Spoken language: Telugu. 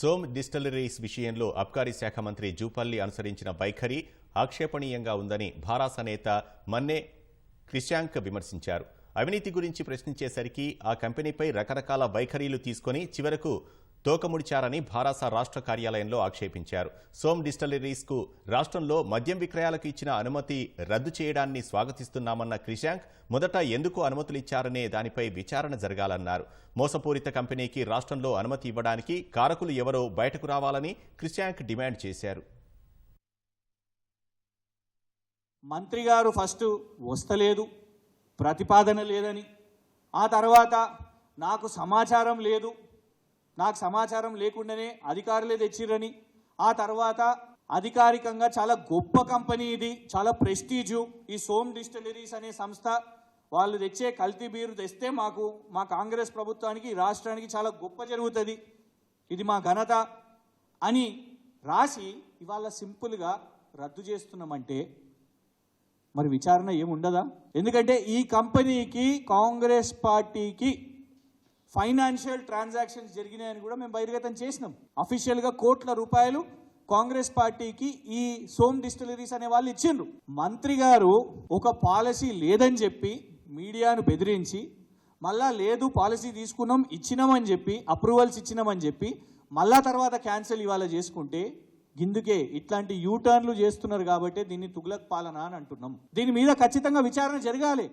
సోమ్ డిస్టిలరీస్ విషయంలో అబ్కారీ శాఖ మంత్రి జూపల్లి అనుసరించిన వైఖరి ఆక్షేపణీయంగా ఉందని భారాస నేత మన్నే క్రిశాంక్ విమర్శించారు. అవినీతి గురించి ప్రశ్నించేసరికి ఆ కంపెనీపై రకరకాల వైఖరీలు తీసుకొని చివరకు తోకముడిచారని భారాస రాష్ట్ర కార్యాలయంలో ఆక్షేపించారు. సోమ్ డిస్టలరీస్కు రాష్ట్రంలో మద్యం విక్రయాలకు ఇచ్చిన అనుమతి రద్దు చేయడాన్ని స్వాగతిస్తున్నామన్న క్రిషాంక్ మొదట ఎందుకు అనుమతులు ఇచ్చారనే దానిపై విచారణ జరగాలన్నారు. మోసపూరిత కంపెనీకి రాష్ట్రంలో అనుమతి ఇవ్వడానికి కారకులు ఎవరో బయటకు రావాలని క్రిశాంక్ డిమాండ్ చేశారు. మంత్రి గారు ఫస్ట్ వస్తలేదు ప్రతిపాదన లేదని ఆ తర్వాత నాకు సమాచారం లేదు నాకు సమాచారం లేకుండానే అధికారులే తెచ్చిరని ఆ తర్వాత అధికారికంగా చాలా గొప్ప కంపెనీ ఇది చాలా ప్రెస్టీజు. ఈ సోమ్ డిస్టిలరీస్ అనే సంస్థ వాళ్ళు తెచ్చే కల్తీ బీరు తెస్తే మాకు మా కాంగ్రెస్ ప్రభుత్వానికి ఈ రాష్ట్రానికి చాలా గొప్ప జరుగుతుంది. ఇది మా ఘనత అని రాసి ఇవాళ సింపుల్గా రద్దు చేస్తున్నామంటే మరి విచారణ ఏముండదా? ఎందుకంటే ఈ కంపెనీకి కాంగ్రెస్ పార్టీకి ఫైనాన్షియల్ ట్రాన్సాక్షన్స్ జరిగినాయని కూడా మేము బహిర్గతం చేసినాం. అఫీషియల్గా కోట్ల రూపాయలు కాంగ్రెస్ పార్టీకి ఈ సోమ్ డిస్టిలరీస్ అనే వాళ్ళు ఇచ్చిండ్రు. మంత్రి గారు ఒక పాలసీ లేదని చెప్పి మీడియాను బెదిరించి మళ్ళా లేదు పాలసీ తీసుకున్నాం ఇచ్చినామని చెప్పి అప్రూవల్స్ ఇచ్చినామని చెప్పి మళ్ళా తర్వాత క్యాన్సిల్ ఇవాళ చేసుకుంటే గిందుకే ఇట్లాంటి యూటర్న్లు చేస్తున్నారు కాబట్టి దీన్ని తుగ్లక్ పాలన అని అంటున్నాం. దీని మీద ఖచ్చితంగా విచారణ జరగాలి.